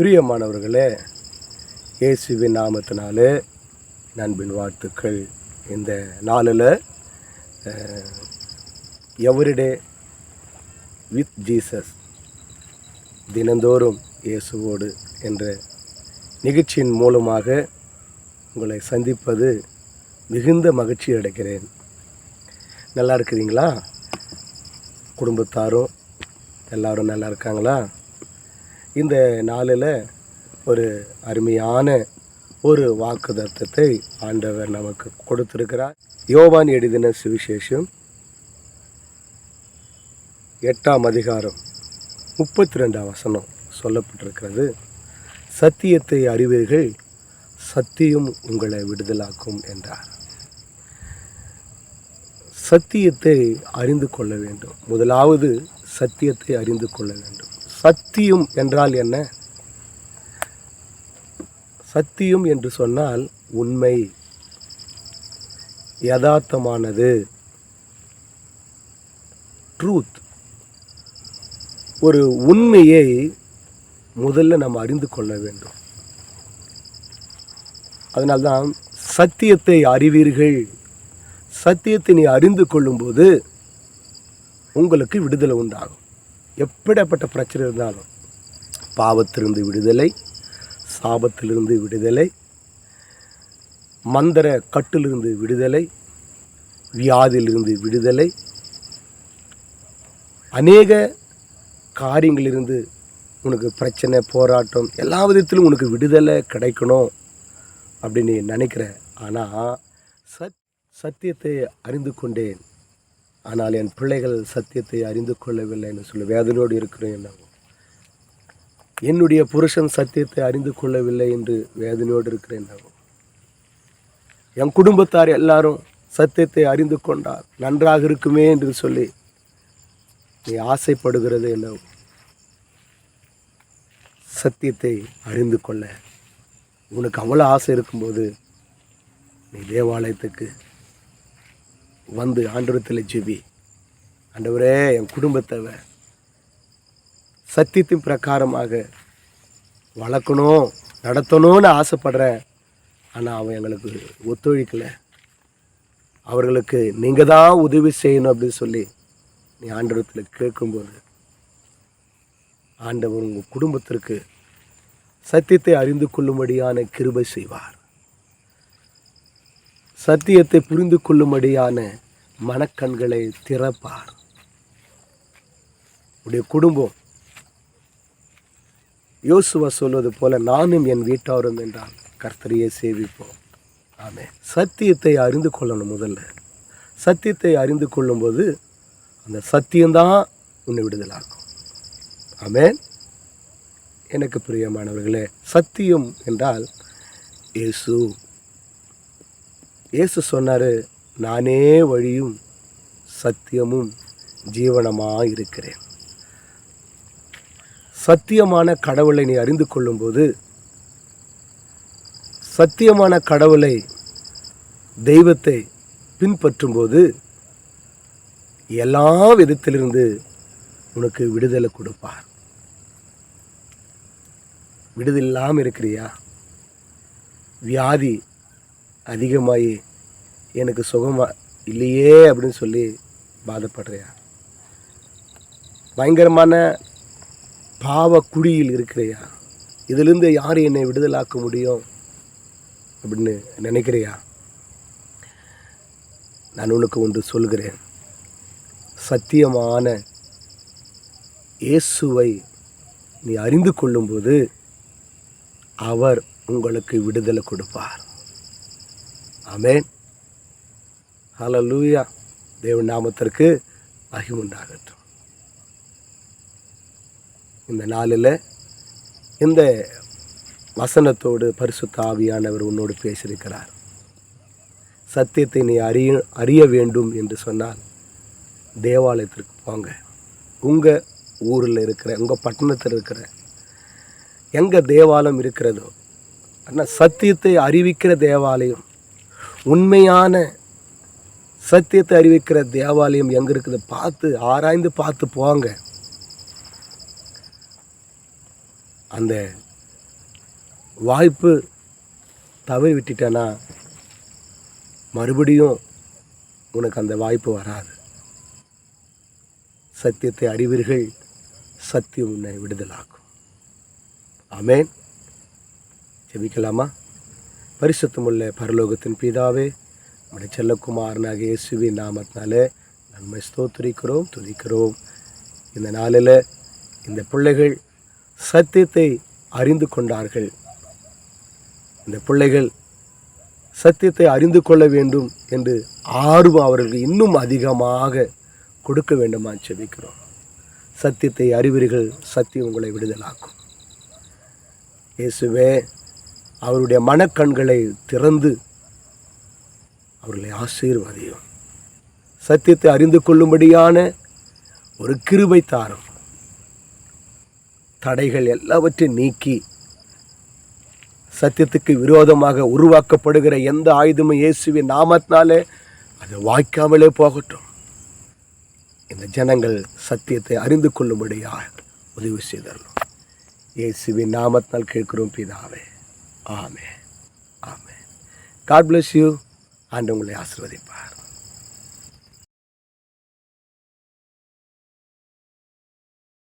பிரியமானவர்களே இயேசுவின் நாமத்தினாலே நண்பின் வாழ்த்துக்கள். இந்த நாளில் எவரிடே வித் ஜீசஸ் தினந்தோறும் இயேசுவோடு என்ற நிகழ்ச்சியின் மூலமாக உங்களை சந்திப்பது மிகுந்த மகிழ்ச்சி அடைக்கிறேன் நல்லா இருக்கிறீங்களா? குடும்பத்தாரும் எல்லாரும் நல்லா இருக்காங்களா? இந்த நாளில் ஒரு அருமையான ஒரு வாக்குதத்தத்தை ஆண்டவர் நமக்கு கொடுத்திருக்கிறார். யோவான் எழுதின சுவிசேஷம் எட்டாம் அதிகாரம் முப்பத்தி ரெண்டாம் வசனம் சொல்லப்பட்டிருக்கிறது. சத்தியத்தை அறிவீர்கள் சத்தியம் உங்களை விடுதலாக்கும் என்றார். சத்தியத்தை அறிந்து கொள்ள வேண்டும். முதலாவது சத்தியத்தை அறிந்து கொள்ள வேண்டும். சத்தியம் என்றால் என்ன? சத்தியம் என்று சொன்னால் உண்மை. யதார்த்தமானது. ட்ரூத் ஒரு உண்மையை முதல்ல நம்ம அறிந்து கொள்ள வேண்டும். அதனால்தான் சத்தியத்தை அறிவீர்கள். சத்தியத்தை நீ அறிந்து கொள்ளும்போது உங்களுக்கு விடுதலை உண்டாகும். எப்படிப்பட்ட பிரச்சனை இருந்தாலும் பாவத்திலிருந்து விடுதலை சாபத்திலிருந்து விடுதலை மந்திர கட்டிலிருந்து விடுதலை வியாதியிலிருந்து விடுதலை அநேக காரியங்களிலிருந்து உனக்கு பிரச்சனை போராட்டம் எல்லா விதத்திலும் உனக்கு விடுதலை கிடைக்கணும் அப்படின்னு நினைக்கிறேன். ஆனால் சத் சத்தியத்தை அறிந்து கொண்டேன். ஆனால் என் பிள்ளைகள் சத்தியத்தை அறிந்து கொள்ளவில்லை என்று சொல்லி வேதனையோடு இருக்கிறேன் என்னவோ என்னுடைய புருஷன் சத்தியத்தை அறிந்து கொள்ளவில்லை என்று வேதனையோடு இருக்கிறேன் என்னவோ என் குடும்பத்தார் எல்லாரும் சத்தியத்தை அறிந்து கொண்டார். நன்றாக இருக்குமே என்று சொல்லி நீ ஆசைப்படுகிறது என்னவோ சத்தியத்தை அறிந்து கொள்ள உனக்கு அவ்வளோ ஆசை இருக்கும்போது நீ தேவாலயத்துக்கு வந்து ஆண்டவரத்தில் ஜெபி. ஆண்டவரே என் குடும்பத்தை சத்தியத்தின் பிரகாரமாக வளர்க்கணும் நடத்தணும்னு ஆசைப்படுறேன். ஆனால் அவன் எங்களுக்கு ஒத்துழைக்கலை. அவர்களுக்கு நீங்கள் தான் உதவி செய்யணும் அப்படின்னு சொல்லி நீ ஆண்டவரத்தில் கேட்கும்போது ஆண்டவர் உங்கள் குடும்பத்திற்கு சத்தியத்தை அறிந்து கொள்ளும்படியான கிருபை செய்வார். சத்தியத்தை புரிந்து கொள்ளும்படியான மனக்கண்களை திறப்பார். உடைய குடும்பம். யோசுவா சொல்வது போல நானும் என் வீட்டாரும் என்றால் கர்த்தரையே சேவிப்போம். ஆமே சத்தியத்தை அறிந்து கொள்ளணும் முதல்ல. சத்தியத்தை அறிந்து கொள்ளும்போது அந்த சத்தியம்தான் உன்னை விடுதலாக்கும் ஆமேன். எனக்கு பிரியமானவர்களே சத்தியம் என்றால் இயேசு இயேசு சொன்னார் நானே வழியும் சத்தியமும் ஜீவனமாக இருக்கிறேன் சத்தியமான கடவுளை நீ அறிந்து கொள்ளும்போது சத்தியமான கடவுளை தெய்வத்தை பின்பற்றும்போது எல்லா விதத்திலிருந்து உனக்கு விடுதலை கொடுப்பார். விடுதல் இல்லாமல் இருக்கிறியா? வியாதி அதிகமாகி எனக்கு சுகமா இல்லையே அப்படின்னு சொல்லி பாதப்படுறியா? பயங்கரமான பாவ குடியில் இருக்கிறையா? இதிலிருந்து யார் என்னை விடுதலாக்க முடியும் அப்படின்னு நினைக்கிறியா? நான் உனக்கு ஒன்று சொல்கிறேன். சத்தியமான இயேசுவை நீ அறிந்து கொள்ளும்போது அவர் உங்களுக்கு விடுதலை கொடுப்பார். ஆமேன். ஹலோ லூயா தேவன் நாமத்திற்கு மகிமுண்டாகட்டும் இந்த நாளில் இந்த வசனத்தோடு பரிசுத்தாவியானவர் உன்னோடு பேசியிருக்கிறார். சத்தியத்தை நீ அறிய அறிய வேண்டும் என்று சொன்னால் தேவாலயத்திற்கு போங்க. உங்கள் ஊரில் இருக்கிற உங்கள் பட்டணத்தில் இருக்கிற எங்கே தேவாலயம் இருக்கிறதோ ஆனால் சத்தியத்தை அறிவிக்கிற தேவாலயம் உண்மையான சத்தியத்தை அறிவிக்கிற தேவாலயம் எங்கே இருக்குது? பார்த்து ஆராய்ந்து பார்த்து போங்க. அந்த வாய்ப்பு தவறி விட்டுட்டேன்னா மறுபடியும் உனக்கு அந்த வாய்ப்பு வராது. சத்தியத்தை அறிவீர்கள் சத்தியம் உன்னை விடுதலாக்கும். ஆமேன். ஜெபிக்கலாமா? பரிசுத்தமுள்ள பரலோகத்தின் பிதாவே நம்முடைய செல்லக்குமாரனாக இயேசுவின் நாமத்தினாலே நன்மை ஸ்தோத்திரிக்கிறோம் துதிக்கிறோம். இந்த நாளில் இந்த பிள்ளைகள் சத்தியத்தை அறிந்து கொண்டார்கள். இந்த பிள்ளைகள் சத்தியத்தை அறிந்து கொள்ள வேண்டும் என்று ஆர்வம் அவர்களுக்கு இன்னும் அதிகமாக கொடுக்க வேண்டுமா செபிக்கிறோம். சத்தியத்தை அறிவீர்கள் சத்தியம் உங்களை விடுதலாக்கும். இயேசுவே அவருடைய மனக்கண்களை திறந்து அவர்களை ஆசீர்வதியும். சத்தியத்தை அறிந்து கொள்ளும்படியான ஒரு கிருபை தாரும். தடைகள் எல்லாவற்றையும் நீக்கி சத்தியத்துக்கு விரோதமாக உருவாக்கப்படுகிற எந்த ஆயுதமும் இயேசுவின் நாமத்தினாலே அது வாய்க்காமலே போகட்டும். இந்த ஜனங்கள் சத்தியத்தை அறிந்து கொள்ளும்படியாக உதவி செய்தார்கள் இயேசுவின் நாமத்தினால் கேட்கிறோம் பிதாவே. ஆமே ஆமே காட் பிளஸ் யூ ஆண்டு உங்களை ஆசிர்வதிப்பார்.